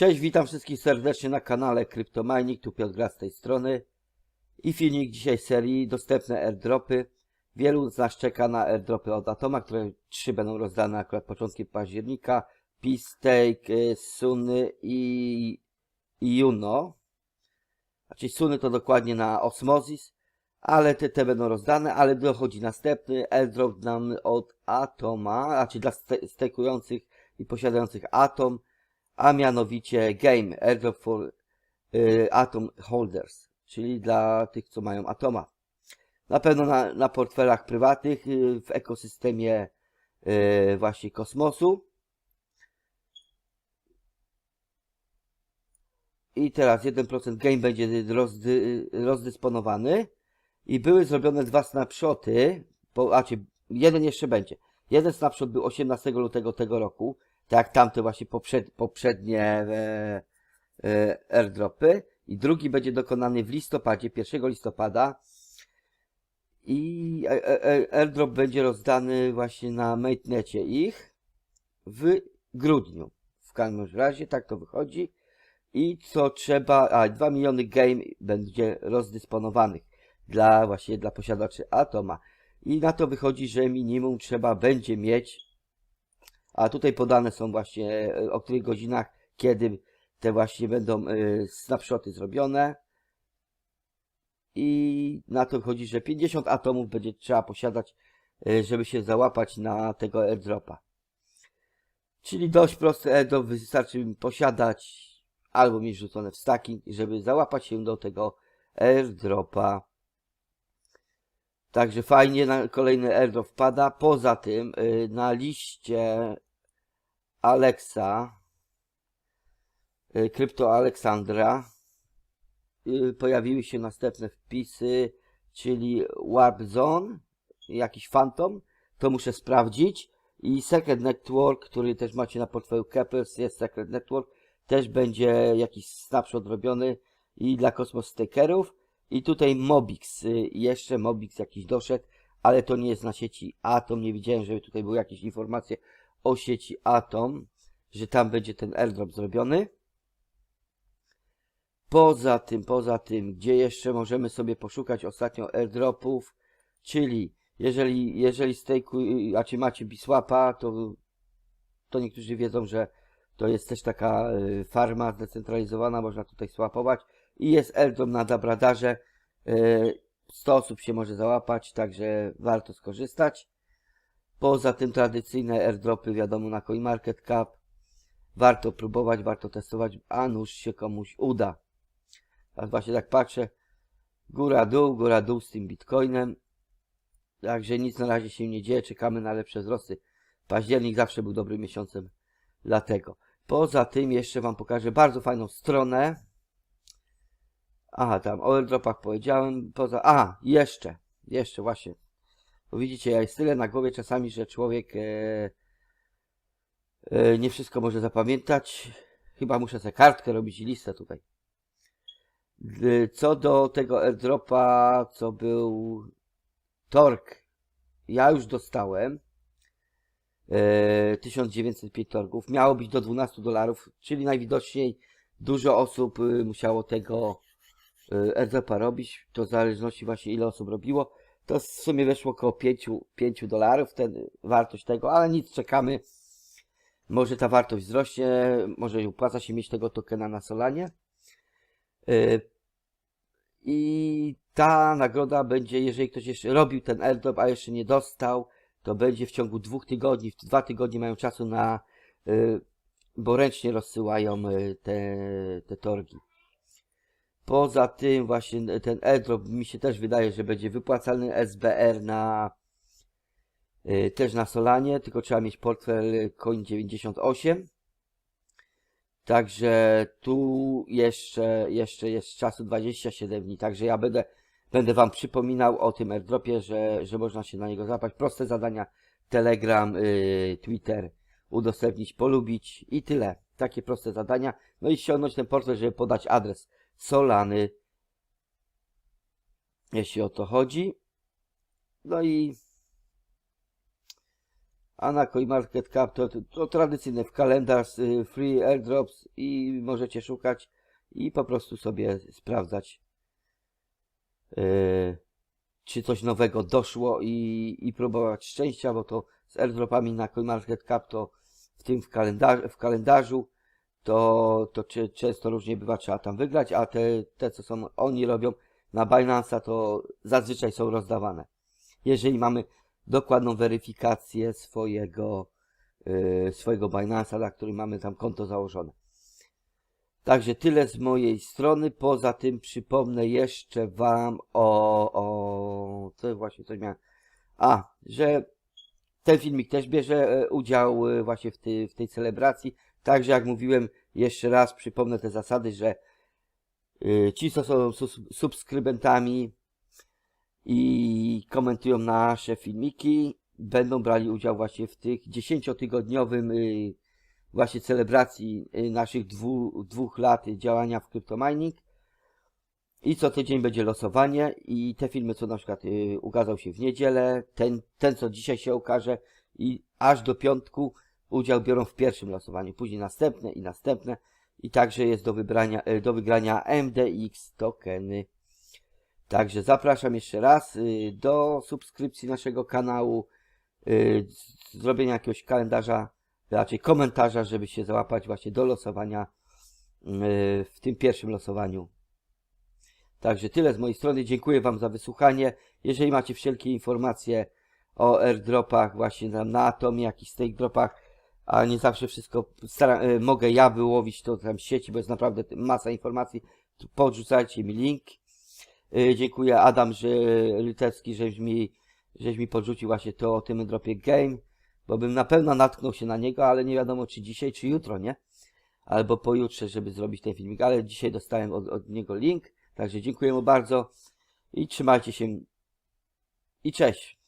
Cześć, witam wszystkich serdecznie na kanale CryptoMining, tu Piotr Gra z tej strony. I filmik dzisiaj serii dostępne airdropy. Wielu z nas czeka na airdropy od Atoma, które trzy będą rozdane akurat początkiem października. P-Stake, y, Suny i, i Juno. Znaczy Suny to dokładnie na Osmosis, ale te, te będą rozdane, ale dochodzi następny airdrop nam od Atoma, znaczy dla ste- stekujących i posiadających Atom a mianowicie Game Airdrop for y, Atom Holders, czyli dla tych, co mają Atoma. Na pewno na, na portfelach prywatnych y, w ekosystemie y, właśnie kosmosu. I teraz 1% Game będzie rozdy, rozdysponowany i były zrobione dwa snapshoty, bo, a czy jeden jeszcze będzie. Jeden snapshot był 18 lutego tego roku, tak jak tamte właśnie poprzed, poprzednie e, e, airdropy. I drugi będzie dokonany w listopadzie, 1 listopada. I e, e, airdrop będzie rozdany właśnie na mainnecie ich w grudniu. W każdym razie tak to wychodzi. I co trzeba, a 2 miliony game będzie rozdysponowanych dla właśnie dla posiadaczy Atoma. I na to wychodzi, że minimum trzeba będzie mieć a tutaj podane są właśnie e, o których godzinach, kiedy te właśnie będą e, snapshoty zrobione. I na to wychodzi, że 50 atomów będzie trzeba posiadać, e, żeby się załapać na tego airdropa. Czyli dość prosty airdrop, wystarczy posiadać albo mieć rzucone w stacking, żeby załapać się do tego airdropa. Także fajnie na kolejny airdrop wpada. Poza tym y, na liście Alexa, y, Krypto Aleksandra y, pojawiły się następne wpisy, czyli Warp Zone, jakiś Phantom, to muszę sprawdzić. I Secret Network, który też macie na portfelu Keppers, jest Secret Network, też będzie jakiś snapshot robiony i dla Cosmos Stakerów. I tutaj Mobix, y, jeszcze Mobix jakiś doszedł, ale to nie jest na sieci Atom. Nie widziałem, żeby tutaj były jakieś informacje o sieci Atom, że tam będzie ten airdrop zrobiony. Poza tym, poza tym, gdzie jeszcze możemy sobie poszukać ostatnio airdropów, czyli jeżeli, jeżeli stejku, a czy macie Biswapa, to, to niektórzy wiedzą, że to jest też taka y, farma zdecentralizowana, można tutaj swapować i jest airdrop na Dabradarze. y, 100 osób się może załapać, także warto skorzystać. Poza tym tradycyjne airdropy, wiadomo, na CoinMarketCap. Warto próbować, warto testować, a nuż się komuś uda. Teraz właśnie tak patrzę, góra dół, góra dół z tym Bitcoinem. Także nic na razie się nie dzieje, czekamy na lepsze wzrosty. Październik zawsze był dobrym miesiącem dlatego. Poza tym jeszcze Wam pokażę bardzo fajną stronę. Aha, tam o airdropach powiedziałem. Poza. A, jeszcze. Jeszcze właśnie. Bo widzicie, ja jest tyle na głowie czasami, że człowiek e, e, nie wszystko może zapamiętać. Chyba muszę sobie kartkę robić i listę tutaj. Co do tego airdropa, co był Tork, ja już dostałem e, 1905 torgów. Miało być do 12 dolarów, czyli najwidoczniej dużo osób y, musiało tego y, airdropa robić. To w zależności właśnie ile osób robiło. To w sumie weszło około 5, 5 dolarów ten, wartość tego, ale nic, czekamy. Może ta wartość wzrośnie, może opłaca się mieć tego tokena na Solanie. Y, I ta nagroda będzie, jeżeli ktoś jeszcze robił ten airdrop, a jeszcze nie dostał, to będzie w ciągu dwóch tygodni. W dwa tygodnie mają czasu na, y, bo ręcznie rozsyłają te, te torgi. Poza tym właśnie ten airdrop mi się też wydaje, że będzie wypłacalny SBR na y, też na Solanie, tylko trzeba mieć portfel Coin98. Także tu jeszcze, jeszcze jest czasu 27 dni, także ja będę, będę Wam przypominał o tym airdropie, że, że można się na niego złapać. Proste zadania, Telegram, y, Twitter, udostępnić, polubić i tyle. Takie proste zadania. No i ściągnąć ten portfel, żeby podać adres Solany, jeśli o to chodzi. No i A na CoinMarketCap to, to, to tradycyjne w kalendarz y, free airdrops i możecie szukać i po prostu sobie sprawdzać y, czy coś nowego doszło i, i próbować szczęścia, bo to z airdropami na CoinMarketCap to w tym w, kalendarz, w kalendarzu to, to często różnie bywa, trzeba tam wygrać, a te, te co są, oni robią na Binance'a, to zazwyczaj są rozdawane. Jeżeli mamy dokładną weryfikację swojego, yy, swojego Binance'a, na którym mamy tam konto założone. Także tyle z mojej strony. Poza tym przypomnę jeszcze Wam o, o co właśnie coś miałem. A, że ten filmik też bierze e, udział e, właśnie w, tej w tej celebracji. Także jak mówiłem, jeszcze raz przypomnę te zasady, że y, ci, co są subskrybentami i komentują nasze filmiki, będą brali udział właśnie w tych dziesięciotygodniowym y, właśnie celebracji y, naszych dwu, dwóch lat działania w CryptoMining. I co tydzień będzie losowanie i te filmy, co na przykład ukazał się w niedzielę, ten, ten co dzisiaj się ukaże i aż do piątku udział biorą w pierwszym losowaniu, później następne i następne i także jest do wybrania, y, do wygrania MDX tokeny. Także zapraszam jeszcze raz y, do subskrypcji naszego kanału, y, zrobienia jakiegoś kalendarza, raczej komentarza, żeby się załapać właśnie do losowania y, w tym pierwszym losowaniu. Także tyle z mojej strony. Dziękuję Wam za wysłuchanie. Jeżeli macie wszelkie informacje o airdropach, właśnie na atomie, jakichś stake dropach, a nie zawsze wszystko stara, e, mogę ja wyłowić to tam z sieci, bo jest naprawdę masa informacji, podrzucajcie mi link. E, Dziękuję Adam, że Litewski, żeś mi, żeś mi podrzucił właśnie to o tym dropie game, bo bym na pewno natknął się na niego, ale nie wiadomo czy dzisiaj, czy jutro, nie? Albo pojutrze, żeby zrobić ten filmik, ale dzisiaj dostałem od, od niego link. Także dziękuję mu bardzo i trzymajcie się i cześć.